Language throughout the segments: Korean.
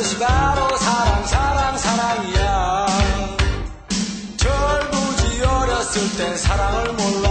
그것이 바로 사랑 사랑 사랑이야. 절부지 어렸을 땐 사랑을 몰라.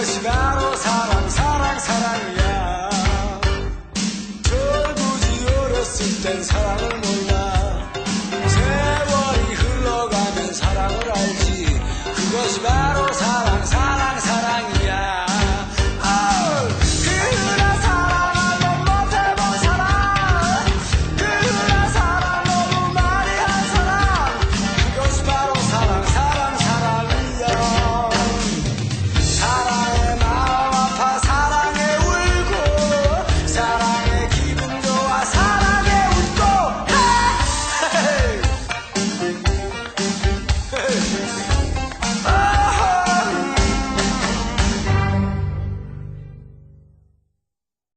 그것이 바로 사랑 사랑 사랑이야? 졸부지 어렸을 땐 사랑을 몰라. 세월이 흘러가면 사랑을 알지. 그것이 바로